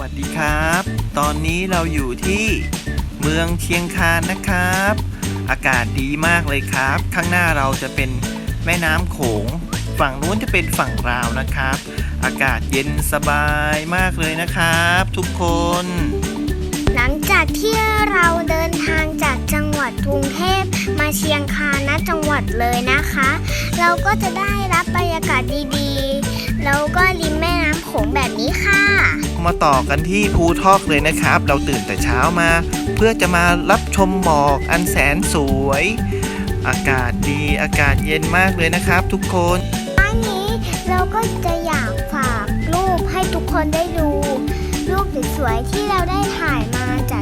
วัสดีครับ ตอนนี้เราอยู่ที่เมืองเชียงคานนะครับ อากาศดีมากเลยครับ ข้างหน้าเราจะเป็นแม่น้ำโขง ฝั่งนู้นจะเป็นฝั่งลาวนะครับ อากาศเย็นสบายมากเลยนะครับ ทุกคน หลังจากที่เราเดินทางจากจังหวัดกรุงเทพมาเชียงคานนะจังหวัดเลยนะคะ เราก็จะได้รับบรรยากาศดี มาต่อกันที่ภูทอกเลยนะครับ เราตื่นแต่เช้ามา เพื่อจะมารับชมหมอกอันแสนสวย อากาศดีอากาศเย็นมากเลยนะครับทุกคนอันนี้เราก็จะอยากฝากรูปให้ทุกคนได้ดูรูปสวยๆที่เราได้ถ่ายมาจาก